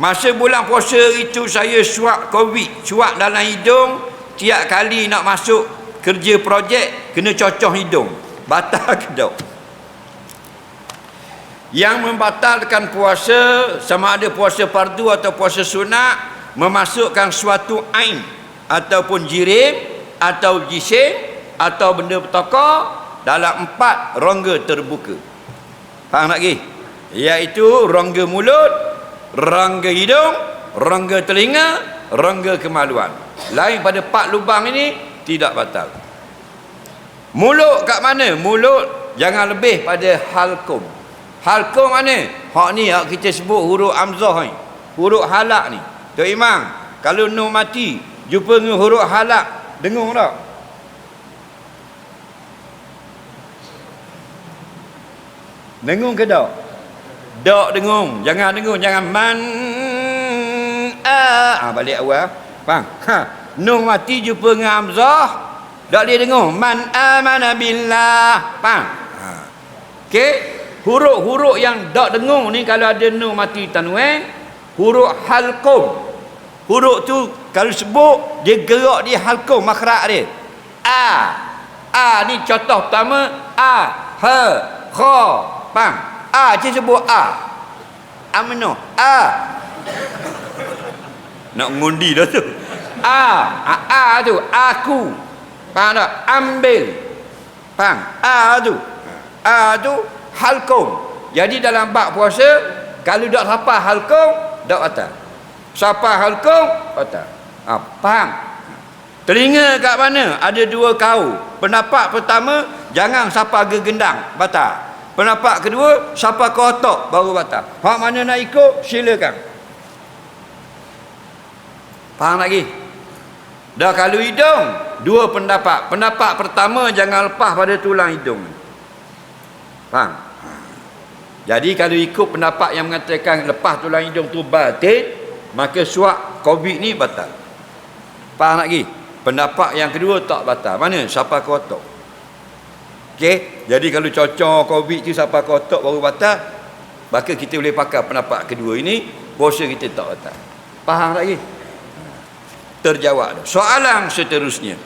Masa bulan puasa itu saya suap covid, suap dalam hidung, tiap kali nak masuk kerja projek kena cocoh hidung. Batal ke tak? Yang membatalkan puasa sama ada puasa fardu atau puasa sunat memasukkan suatu ain ataupun jirim atau jisim atau benda bertokar dalam empat rongga terbuka. Faham tak lagi? Iaitu rongga mulut, rongga hidung, rongga telinga, rongga kemaluan. Lain pada empat lubang ini tidak batal. Mulut kat mana? Mulut jangan lebih pada halkum. Halkum mana? Hak ni hak kita sebut huruf amzah ni. Huruf halak ni. Tok Imam, kalau nu mati jumpa dengan huruf halak, dengung tak? Dengung ke tak? Tak dengung. Jangan dengung. Jangan man a. Ah, balik awal. Faham? Ha. Nuh mati jumpa dengan Hamzah. Tak boleh dengung. Man amana billah. Faham? Ha. Okey. Huruf-huruf yang tak dengung ni kalau ada nuh mati tanwin, huruf halqum. Huruf tu kalau sebut dia gerak di halqum makhraj dia. A. A ni contoh pertama a, ha, kha, Faham? A je sebut A. Amno. A. Nak ngundi dah tu. A. A, A tu. Aku. Faham tak? Ambil. Faham? A tu. A tu halkum. Jadi dalam bab puasa, kalau tak sapa halkum, tak batal. Sapa halkum, batal. Ha, faham? Telinga kat mana? Ada dua kau. Pendapat pertama, jangan sapa gegendang. Batal. Pendapat kedua, siapa kotak baru batal. Hak mana nak ikut, silakan. Faham lagi? Dah kalau hidung, dua pendapat. Pendapat pertama, jangan lepas pada tulang hidung. Faham? Jadi kalau ikut pendapat yang mengatakan lepas tulang hidung tu batin, maka suap COVID ni batal. Faham lagi? Pendapat yang kedua tak batal. Mana? Siapa kotak? Okey, jadi kalau cocok COVID tu siapa kotak baru batal, maka kita boleh pakai pendapat kedua ini, puasa kita tak batal. Faham lagi? Terjawab. Soalan seterusnya.